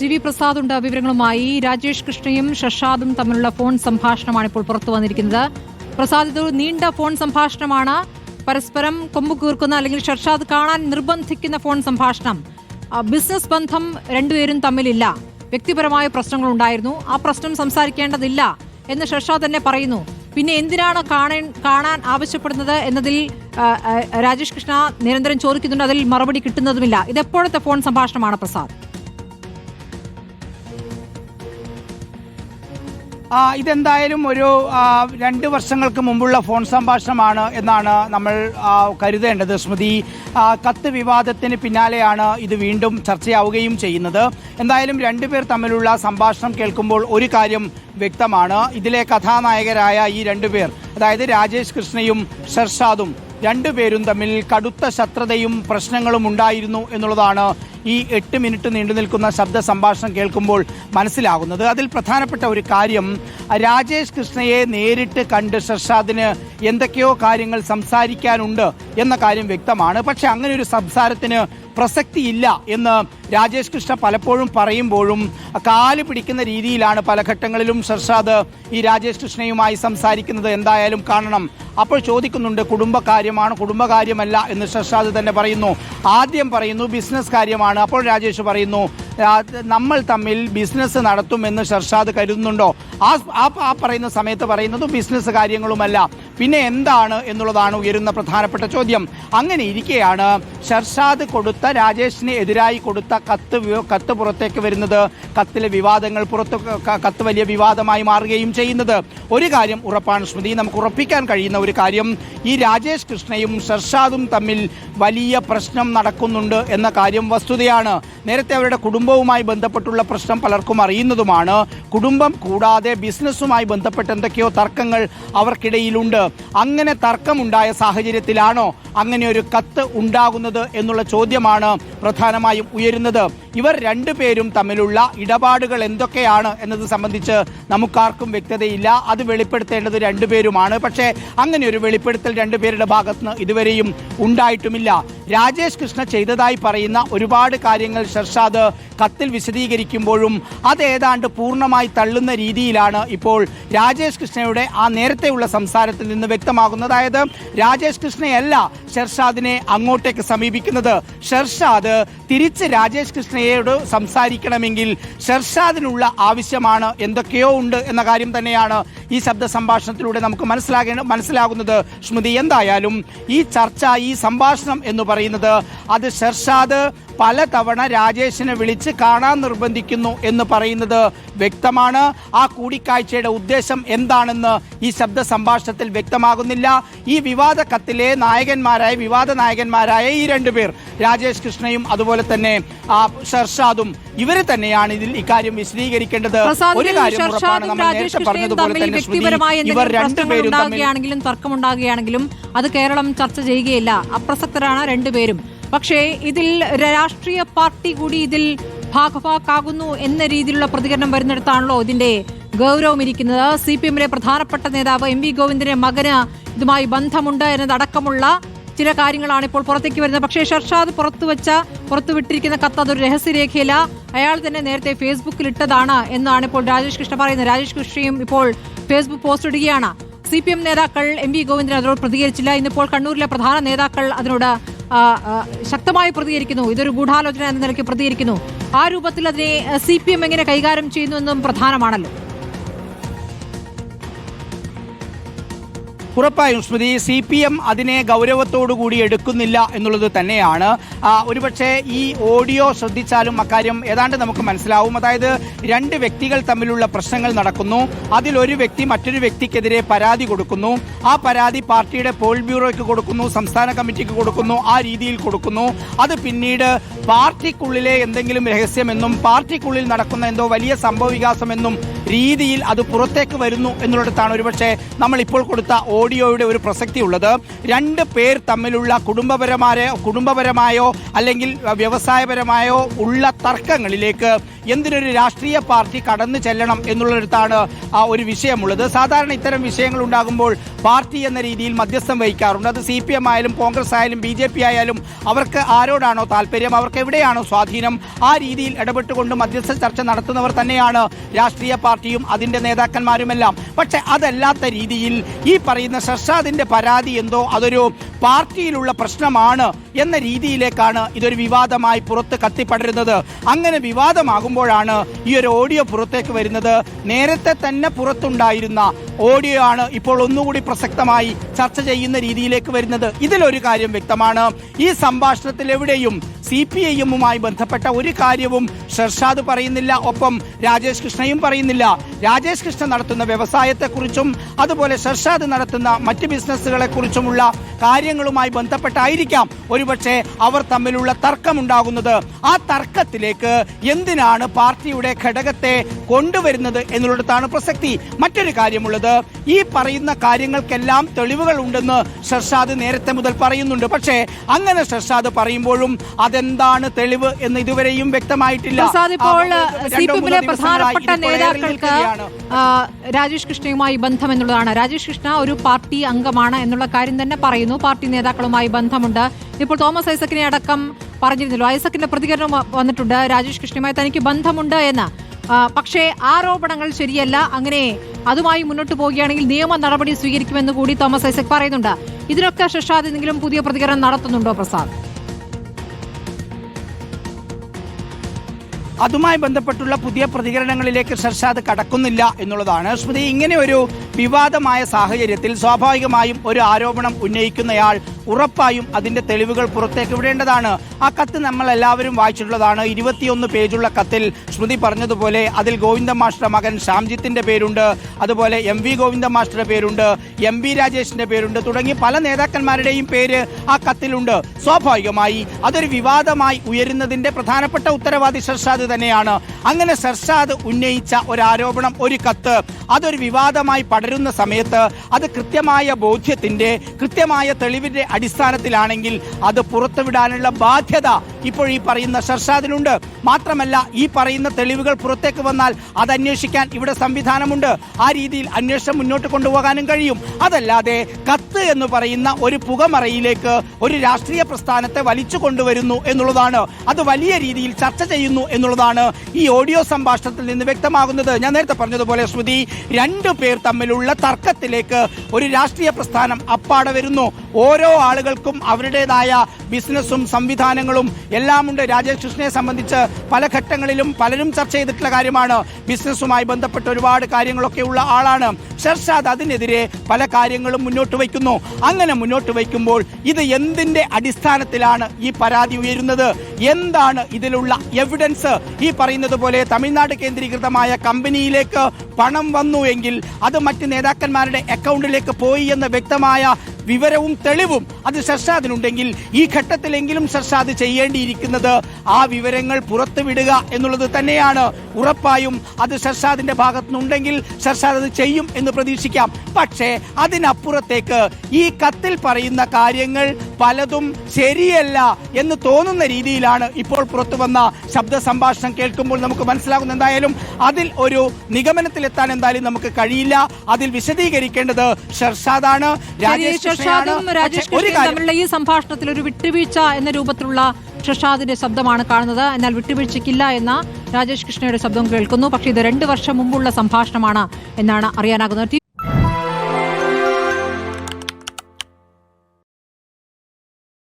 G V Prasad ഉണ്ട് വിവരങ്ങളുമായി. രാജേഷ് കൃഷ്ണയും ഷഷാദും തമ്മിലുള്ള ഫോൺ സംഭാഷണമാണ് ഇപ്പോൾ പുറത്തു വന്നിരിക്കുന്നത്. പ്രസാദ് ഇത് നീണ്ട ഫോൺ സംഭാഷണമാണ്. പരസ്പരം കൊമ്പ് കൂർക്കുന്ന അല്ലെങ്കിൽ ഷർഷാദ് കാണാൻ നിർബന്ധിക്കുന്ന ഫോൺ സംഭാഷണം. ബിസിനസ് ബന്ധം രണ്ടുപേരും തമ്മിലില്ല. വ്യക്തിപരമായ പ്രശ്നങ്ങൾ ഉണ്ടായിരുന്നു ആ പ്രശ്നം സംസാരിക്കേണ്ടതില്ല എന്ന് ഷർഷാദ് തന്നെ പറയുന്നു. പിന്നെ എന്തിനാണ് കാണാൻ കാണാൻ ആവശ്യപ്പെടുന്നത് എന്നതിൽ രാജേഷ് കൃഷ്ണ നിരന്തരം ചോദിക്കുന്നുണ്ട്. അതിൽ മറുപടി കിട്ടുന്നതുമില്ല. ഇതെപ്പോഴത്തെ ഫോൺ സംഭാഷണമാണ് പ്രസാദ്? ഇതെന്തായാലും ഒരു രണ്ട് വർഷങ്ങൾക്ക് മുമ്പുള്ള ഫോൺ സംഭാഷണമാണ് എന്നാണ് നമ്മൾ കരുതേണ്ടത്. സ്മൃതി കത്ത് വിവാദത്തിന് പിന്നാലെയാണ് ഇത് വീണ്ടും ചർച്ചയാവുകയും ചെയ്യുന്നത്. എന്തായാലും രണ്ടുപേർ തമ്മിലുള്ള സംഭാഷണം കേൾക്കുമ്പോൾ ഒരു കാര്യം വ്യക്തമാണ്. ഇതിലെ കഥാനായകരായ ഈ രണ്ടുപേർ അതായത് രാജേഷ് കൃഷ്ണയും ഷർഷാദും രണ്ടുപേരും തമ്മിൽ കടുത്ത ശത്രുതയും പ്രശ്നങ്ങളും ഉണ്ടായിരുന്നു എന്നുള്ളതാണ് ഈ എട്ട് മിനിറ്റ് നീണ്ടു നിൽക്കുന്ന ശബ്ദ സംഭാഷണം കേൾക്കുമ്പോൾ മനസ്സിലാകുന്നത്. അതിൽ പ്രധാനപ്പെട്ട ഒരു കാര്യം രാജേഷ് കൃഷ്ണയെ നേരിട്ട് കണ്ട് ഷർഷാദിന് എന്തൊക്കെയോ കാര്യങ്ങൾ സംസാരിക്കാനുണ്ട് എന്ന കാര്യം വ്യക്തമാണ്. പക്ഷെ അങ്ങനെ ഒരു സംസാരത്തിന് പ്രസക്തിയില്ല എന്ന് രാജേഷ് കൃഷ്ണ പലപ്പോഴും പറയുമ്പോഴും കാൽ പിടിക്കുന്ന രീതിയിലാണ് പല ഘട്ടങ്ങളിലും ഷർഷാദ് ഈ രാജേഷ് കൃഷ്ണയുമായി സംസാരിക്കുന്നത് എന്തായാലും കാണണം. അപ്പോൾ ചോദിക്കുന്നുണ്ട് കുടുംബകാര്യമാണ് കുടുംബകാര്യമല്ല എന്ന് ഷർഷാദ് തന്നെ പറയുന്നു. ആദ്യം പറയുന്നു ബിസിനസ് കാര്യമാണ് അപ്പോൾ രാജേഷ് പറയുന്നു നമ്മൾ തമ്മിൽ ബിസിനസ് നടത്തുമെന്ന് ഷർഷാദ് കരുതുന്നുണ്ടോ? ആ ആ- പറയുന്ന സമയത്ത് പറയുന്നതും ബിസിനസ് കാര്യങ്ങളുമല്ല. പിന്നെ എന്താണ് എന്നുള്ളതാണ് ഉയരുന്ന പ്രധാനപ്പെട്ട ചോദ്യം. അങ്ങനെ ഇരിക്കെയാണ് ഷർഷാദ് കൊടുത്ത രാജേഷിന് എതിരായി കൊടുത്ത കത്ത് കത്ത് പുറത്തേക്ക് വരുന്നത്. കത്തിലെ വിവാദങ്ങൾ പുറത്ത് കത്ത് വലിയ വിവാദമായി മാറുകയും ചെയ്യുന്നത്. ഒരു കാര്യം ഉറപ്പാണ് സ്മൃതി നമുക്ക് ഉറപ്പിക്കാൻ കഴിയുന്ന ഒരു കാര്യം. ഈ രാജേഷ് കൃഷ്ണയും ഷർഷാദും തമ്മിൽ വലിയ പ്രശ്നം നടക്കുന്നുണ്ട് എന്ന കാര്യം വസ്തുതയാണ്. നേരത്തെ അവരുടെ കുടുംബവുമായി ബന്ധപ്പെട്ടുള്ള പ്രശ്നം പലർക്കും അറിയുന്നതുമാണ്. കുടുംബം കൂടാതെ ബിസിനസ്സുമായി ബന്ധപ്പെട്ട് എന്തൊക്കെയോ തർക്കങ്ങൾ അവർക്കിടയിലുണ്ട്. അങ്ങനെ തർക്കമുണ്ടായ സാഹചര്യത്തിലാണോ അങ്ങനെ ഒരു കത്ത് ഉണ്ടാകുന്നത് എന്നുള്ള ചോദ്യമാണ് പ്രധാനമായും ഉയരുന്നത്. ഇവർ രണ്ടുപേരും തമ്മിലുള്ള ഇടപാടുകൾ എന്തൊക്കെയാണ് എന്നത് സംബന്ധിച്ച് നമുക്കാർക്കും വ്യക്തതയില്ല. അത് വെളിപ്പെടുത്തേണ്ടത് രണ്ടുപേരുമാണ്. പക്ഷേ അങ്ങനെ ഒരു വെളിപ്പെടുത്തൽ രണ്ടുപേരുടെ ഭാഗത്ത് നിന്ന് ഇതുവരെയും ഉണ്ടായിട്ടുമില്ല. രാജേഷ് കൃഷ്ണ ചെയ്തതായി പറയുന്ന ഒരുപാട് കാര്യങ്ങൾ ഷർഷാദ് കത്തിൽ വിശദീകരിക്കുമ്പോഴും അത് ഏതാണ്ട് പൂർണമായി തള്ളുന്ന രീതിയിലാണ് ഇപ്പോൾ രാജേഷ് കൃഷ്ണയുടെ ആ നേരത്തെയുള്ള സംസാരത്തിൽ നിന്ന് വ്യക്തമാകുന്നത്. അതായത് രാജേഷ് കൃഷ്ണയല്ല ഷർഷാദിനെ അങ്ങോട്ടേക്ക് സമീപിക്കുന്നത്. ഷർഷാദ് തിരിച്ച് രാജേഷ് കൃഷ്ണയോട് സംസാരിക്കണമെങ്കിൽ ഷർഷാദിനുള്ള ആവശ്യമാണ് എന്തൊക്കെയോ ഉണ്ട് എന്ന കാര്യം തന്നെയാണ് ഈ ശബ്ദ സംഭാഷണത്തിലൂടെ നമുക്ക് മനസ്സിലാകേ മനസ്സിലാകുന്നത്. സ്മൃതി എന്തായാലും ഈ ചർച്ച ഈ സംഭാഷണം എന്ന് പറയുന്നത് അത് ഷെർഷാദ് പലതവണ രാജേഷിനെ വിളിച്ച് കാണാൻ നിർബന്ധിക്കുന്നു എന്ന് പറയുന്നത് വ്യക്തമാണ്. ആ കൂടിക്കാഴ്ചയുടെ ഉദ്ദേശം എന്താണെന്ന് ഈ ശബ്ദ സംഭാഷണത്തിൽ വ്യക്തമാകുന്നില്ല. ഈ വിവാദ കത്തിലെ നായകന്മാരായ വിവാദ നായകന്മാരായ ഈ രണ്ടുപേർ രാജേഷ് കൃഷ്ണയും അതുപോലെ തന്നെ ആ ഷർഷാദും ഇവർ തന്നെയാണ് ഇതിൽ ഇക്കാര്യം വിശദീകരിക്കേണ്ടത്. ഒരു കാര്യം ഉറപ്പാണ് നമ്മൾ നേരത്തെ പറഞ്ഞതുപോലെ തന്നെ വ്യക്തിപരമായ എന്തെങ്കിലും ഉണ്ടാകുകയാണെങ്കിലും തർക്കമുണ്ടാകുകയാണെങ്കിലും അത് കേരളം ചർച്ച ചെയ്യുകയില്ല. അപ്രസക്തരാണ് രണ്ടുപേരും. പക്ഷേ ഇതിൽ രാഷ്ട്രീയ പാർട്ടി കൂടി ഇതിൽ ഭാഗഭാക്കാകുന്നു എന്ന രീതിയിലുള്ള പ്രതികരണം വരുന്നിടത്താണല്ലോ ഇതിന്റെ ഗൗരവം ഇരിക്കുന്നത്. സി പി എമ്മിലെ പ്രധാനപ്പെട്ട നേതാവ് എം വി ഗോവിന്ദിന്റെ മകന് ഇതുമായി ബന്ധമുണ്ട് എന്നതടക്കമുള്ള ചില കാര്യങ്ങളാണ് ഇപ്പോൾ പുറത്തേക്ക് വരുന്നത്. പക്ഷേ ഷർഷാദ് പുറത്തുവച്ച പുറത്തുവിട്ടിരിക്കുന്ന കത്ത് അതൊരു രഹസ്യരേഖയില്ല. അയാൾ തന്നെ നേരത്തെ ഫേസ്ബുക്കിൽ ഇട്ടതാണ് എന്നാണ് ഇപ്പോൾ രാജേഷ് കൃഷ്ണ പറയുന്നത്. രാജേഷ് കൃഷ്ണയും ഇപ്പോൾ ഫേസ്ബുക്ക് പോസ്റ്റ് ഇടുകയാണ്. സി പി എം നേതാക്കൾ എം വി ഗോവിന്ദൻ അതിനോട് പ്രതികരിച്ചില്ല. ഇന്നിപ്പോൾ കണ്ണൂരിലെ പ്രധാന നേതാക്കൾ അതിനോട് ശക്തമായി പ്രതികരിക്കുന്നു. ഇതൊരു ഗൂഢാലോചന എന്ന നിലയ്ക്ക് പ്രതികരിക്കുന്നു. ആ രൂപത്തിൽ അതിനെ സി പി എം എങ്ങനെ കൈകാര്യം ചെയ്യുന്നു എന്നും പ്രധാനമാണല്ലോ. ഉറപ്പായും സ്മൃതി സി പി എം അതിനെ ഗൗരവത്തോടു കൂടി എടുക്കുന്നില്ല എന്നുള്ളത് തന്നെയാണ്. ഒരുപക്ഷെ ഈ ഓഡിയോ ശ്രദ്ധിച്ചാലും അക്കാര്യം ഏതാണ്ട് നമുക്ക് മനസ്സിലാവും. അതായത് രണ്ട് വ്യക്തികൾ തമ്മിലുള്ള പ്രശ്നങ്ങൾ നടക്കുന്നു. അതിൽ ഒരു വ്യക്തി മറ്റൊരു വ്യക്തിക്കെതിരെ പരാതി കൊടുക്കുന്നു. ആ പരാതി പാർട്ടിയുടെ പോൾ ബ്യൂറോയ്ക്ക് കൊടുക്കുന്നു സംസ്ഥാന കമ്മിറ്റിക്ക് കൊടുക്കുന്നു ആ രീതിയിൽ കൊടുക്കുന്നു. അത് പിന്നീട് പാർട്ടിക്കുള്ളിലെ എന്തെങ്കിലും രഹസ്യമെന്നും പാർട്ടിക്കുള്ളിൽ നടക്കുന്ന എന്തോ വലിയ സംഭവ രീതിയിൽ അത് പുറത്തേക്ക് വരുന്നു എന്നുള്ളിടത്താണ് ഒരുപക്ഷെ നമ്മൾ ഇപ്പോൾ കൊടുത്ത ഓഡിയോയുടെ ഒരു പ്രസക്തി ഉള്ളത്. രണ്ട് പേർ തമ്മിലുള്ള കുടുംബപരമായ കുടുംബപരമായോ അല്ലെങ്കിൽ വ്യവസായപരമായോ ഉള്ള തർക്കങ്ങളിലേക്ക് എന്തിനൊരു രാഷ്ട്രീയ പാർട്ടി കടന്നു ചെല്ലണം എന്നുള്ളിടത്താണ് ആ ഒരു വിഷയമുള്ളത്. സാധാരണ ഇത്തരം വിഷയങ്ങൾ ഉണ്ടാകുമ്പോൾ പാർട്ടി എന്ന രീതിയിൽ മധ്യസ്ഥം വഹിക്കാറുണ്ട്. അത് സി പി എം ആയാലും കോൺഗ്രസ് ആയാലും ബി ജെ പി ആയാലും അവർക്ക് ആരോടാണോ താല്പര്യം? അവർക്ക് എവിടെയാണോ സ്വാധീനം? ആ രീതിയിൽ ഇടപെട്ടുകൊണ്ട് മധ്യസ്ഥ ചർച്ച നടത്തുന്നവർ തന്നെയാണ് രാഷ്ട്രീയ പാർട്ടിയും അതിന്റെ നേതാക്കന്മാരുമെല്ലാം. പക്ഷേ അതല്ലാത്ത രീതിയിൽ ഈ പറയുന്ന ഷർഷാദിന്റെ പരാതി എന്തോ അതൊരു പാർട്ടിയിലുള്ള പ്രശ്നമാണ് എന്ന രീതിയിലേക്കാണ് ഇതൊരു വിവാദമായി പുറത്ത് കത്തിപ്പടരുന്നത്. അങ്ങനെ വിവാദമാകുമ്പോഴാണ് ഈ ഒരു ഓഡിയോ പുറത്തേക്ക് വരുന്നത്. നേരത്തെ തന്നെ പുറത്തുണ്ടായിരുന്ന ഓഡിയോ ആണ് ഇപ്പോൾ ഒന്നുകൂടി പ്രസക്തമായി ചർച്ച ചെയ്യുന്ന രീതിയിലേക്ക് വരുന്നത്. ഇതിലൊരു കാര്യം വ്യക്തമാണ്. ഈ സംഭാഷണത്തിൽ എവിടെയും സി പി ഐയുമായി ബന്ധപ്പെട്ട ഒരു കാര്യവും ഷർഷാദ് പറയുന്നില്ല. ഒപ്പം രാജേഷ് കൃഷ്ണയും പറയുന്നില്ല. രാജേഷ് കൃഷ്ണ നടത്തുന്ന വ്യവസായത്തെക്കുറിച്ചും അതുപോലെ ഷർഷാദ് നടത്തുന്ന മറ്റ് ബിസിനസ്സുകളെക്കുറിച്ചുമുള്ള കാര്യങ്ങളുമായി ബന്ധപ്പെട്ടായിരിക്കാം ഒരുപക്ഷെ അവർ തമ്മിലുള്ള തർക്കമുണ്ടാകുന്നത് ആ തർക്കത്തിലേക്ക് എന്തിനാണ് പാർട്ടിയുടെ ഘടകത്തെ കൊണ്ടുവരുന്നത് എന്നുള്ളിടത്താണ് പ്രസക്തി. മറ്റൊരു കാര്യമുള്ളത് ഈ പറയുന്ന കാര്യങ്ങൾക്കെല്ലാം തെളിവുകൾ ഉണ്ടെന്ന് ഷർഷാദ് നേരത്തെ മുതൽ പറയുന്നുണ്ട്. പക്ഷേ അങ്ങനെ ഷർഷാദ് പറയുമ്പോഴും അതെന്താണ് തെളിവ് എന്ന് ഇതുവരെയും വ്യക്തമായിട്ടില്ല. പ്രധാനപ്പെട്ട നേതാക്കൾക്ക് രാജേഷ് കൃഷ്ണയുമായി ബന്ധം എന്നുള്ളതാണ് രാജേഷ് കൃഷ്ണ ഒരു പാർട്ടി അംഗമാണ് എന്നുള്ള കാര്യം തന്നെ പറയുന്നു. പാർട്ടി നേതാക്കളുമായി ബന്ധമുണ്ട്. ഇപ്പോൾ തോമസ് ഐസക്കിനെ അടക്കം പറഞ്ഞിരുന്നല്ലോ. ഐസക്കിന്റെ പ്രതികരണം വന്നിട്ടുണ്ട്. രാജേഷ് കൃഷ്ണയുമായി തനിക്ക് ബന്ധമുണ്ട് എന്ന്. പക്ഷേ ആരോപണങ്ങൾ ശരിയല്ല. അങ്ങനെ അതുമായി മുന്നോട്ട് പോവുകയാണെങ്കിൽ നിയമ നടപടി സ്വീകരിക്കുമെന്ന് കൂടി തോമസ് ഐസക് പറയുന്നുണ്ട്. ഇതിനൊക്കെ ഷഷാദ് എന്തെങ്കിലും പുതിയ പ്രതികരണം നടത്തുന്നുണ്ടോ പ്രസാദ്? അതുമായി ബന്ധപ്പെട്ടുള്ള പുതിയ പ്രതികരണങ്ങളിലേക്ക് ഷർഷാദ് കടക്കുന്നില്ല എന്നുള്ളതാണ്. സ്മൃതി ഇങ്ങനെ ഒരു വിവാദമായ സാഹചര്യത്തിൽ സ്വാഭാവികമായും ഒരു ആരോപണം ഉന്നയിക്കുന്നയാൾ ഉറപ്പായും അതിന്റെ തെളിവുകൾ പുറത്തേക്ക് വിടേണ്ടതാണ്. ആ കത്ത് നമ്മൾ എല്ലാവരും വായിച്ചിട്ടുള്ളതാണ്. ഇരുപത്തിയൊന്ന് പേജുള്ള കത്തിൽ സ്മൃതി പറഞ്ഞതുപോലെ അതിൽ ഗോവിന്ദ മാസ്റ്റർ മകൻ ശ്യാംജിത്തിന്റെ പേരുണ്ട്. അതുപോലെ എം വി ഗോവിന്ദ മാസ്റ്ററുടെ പേരുണ്ട്. എം വി രാജേഷിന്റെ പേരുണ്ട്. തുടങ്ങി പല നേതാക്കന്മാരുടെയും പേര് ആ കത്തിലുണ്ട്. സ്വാഭാവികമായി അതൊരു വിവാദമായി ഉയരുന്നതിന്റെ പ്രധാനപ്പെട്ട ഉത്തരവാദി സർഷാദ് തന്നെയാണ്. അങ്ങനെ സർഷാദ് ഉന്നയിച്ച ഒരു ആരോപണം ഒരു കത്ത് അതൊരു വിവാദമായി പടരുന്ന സമയത്ത് അത് കൃത്യമായ ബോധ്യത്തിന്റെ കൃത്യമായ തെളിവിന്റെ അടിസ്ഥാനത്തിലാണെങ്കിൽ അത് പുറത്തുവിടാനുള്ള ബാധ്യത ഇപ്പോൾ ഈ പറയുന്ന ഷർഷാദിനുണ്ട് മാത്രമല്ല ഈ പറയുന്ന തെളിവുകൾ പുറത്തേക്ക് വന്നാൽ അത് അന്വേഷിക്കാൻ ഇവിടെ സംവിധാനമുണ്ട്. ആ രീതിയിൽ അന്വേഷണം മുന്നോട്ട് കൊണ്ടുപോകാനും കഴിയും. അതല്ലാതെ കത്ത് എന്ന് പറയുന്ന ഒരു പുകമറയിലേക്ക് ഒരു രാഷ്ട്രീയ പ്രസ്ഥാനത്തെ വലിച്ചു കൊണ്ടുവരുന്നു എന്നുള്ളതാണ്. അത് വലിയ രീതിയിൽ ചർച്ച ചെയ്യുന്നു എന്നുള്ളതാണ് ഈ ഓഡിയോ സംഭാഷണത്തിൽ നിന്ന് വ്യക്തമാകുന്നത്. ഞാൻ നേരത്തെ പറഞ്ഞതുപോലെ ശ്രുതി രണ്ടു പേർ തമ്മിലുള്ള തർക്കത്തിലേക്ക് ഒരു രാഷ്ട്രീയ പ്രസ്ഥാനം അപ്പാടെ വരുന്നു. ഓരോ ആളുകൾക്കും അവരുടേതായ ബിസിനസ്സും സംവിധാനങ്ങളും എല്ലാമുണ്ട്. രാജേഷ് കൃഷ്ണയെ സംബന്ധിച്ച് പല ഘട്ടങ്ങളിലും പലരും ചർച്ച ചെയ്തിട്ടുള്ള കാര്യമാണ്. ബിസിനസ്സുമായി ബന്ധപ്പെട്ട ഒരുപാട് കാര്യങ്ങളൊക്കെ ഉള്ള ആളാണ് ഷർഷാദ്. അതിനെതിരെ പല കാര്യങ്ങളും മുന്നോട്ട് വയ്ക്കുന്നു. അങ്ങനെ മുന്നോട്ട് വയ്ക്കുമ്പോൾ ഇത് എന്തിന്റെ അടിസ്ഥാനത്തിലാണ് ഈ പരാതി ഉയരുന്നത്? എന്താണ് ഇതിലുള്ള എവിഡൻസ്? ഈ പറയുന്നത് പോലെ തമിഴ്നാട് കേന്ദ്രീകൃതമായ കമ്പനിയിലേക്ക് പണം വന്നു എങ്കിൽ അത് മറ്റ് നേതാക്കന്മാരുടെ അക്കൗണ്ടിലേക്ക് പോയി എന്ന് വ്യക്തമായ വിവരവും തെളിവും അത് സർഷാദിനുണ്ടെങ്കിൽ ഈ ഘട്ടത്തിലെങ്കിലും സർഷാദ് ചെയ്യേണ്ടിയിരിക്കുന്നത് ആ വിവരങ്ങൾ പുറത്തുവിടുക എന്നുള്ളത് തന്നെയാണ്. ഉറപ്പായും അത് ഷർഷാദിന്റെ ഭാഗത്തുനിന്നുണ്ടെങ്കിൽ സർഷാദ് അത് ചെയ്യും എന്ന് പ്രതീക്ഷിക്കാം. പക്ഷേ അതിനപ്പുറത്തേക്ക് ഈ കത്തിൽ പറയുന്ന കാര്യങ്ങൾ പലതും ശരിയല്ല എന്ന് തോന്നുന്ന രീതിയിലാണ് ഇപ്പോൾ പുറത്തു വന്ന ശബ്ദ സംഭാഷണം കേൾക്കുമ്പോൾ നമുക്ക് മനസ്സിലാകുന്ന എന്തായാലും അതിൽ ഒരു നിഗമനത്തിലെത്താൻ എന്തായാലും നമുക്ക് കഴിയില്ല. അതിൽ വിശദീകരിക്കേണ്ടത് ഷർഷാദാണ് രാജേഷ് ഷർഷാദും രാജേഷ് കൃഷ്ണയും തമ്മിലുള്ള ഈ സംഭാഷണത്തിൽ ഒരു വിട്ടുവീഴ്ച എന്ന രൂപത്തിലുള്ള ഷഷാദിന്റെ ശബ്ദമാണ് കാണുന്നത്. എന്നാൽ വിട്ടുവീഴ്ചയ്ക്കില്ല എന്ന രാജേഷ് കൃഷ്ണയുടെ ശബ്ദം കേൾക്കുന്നു. പക്ഷേ ഇത് രണ്ട് വർഷം മുമ്പുള്ള സംഭാഷണമാണ് എന്നാണ് അറിയാനാകുന്നത്.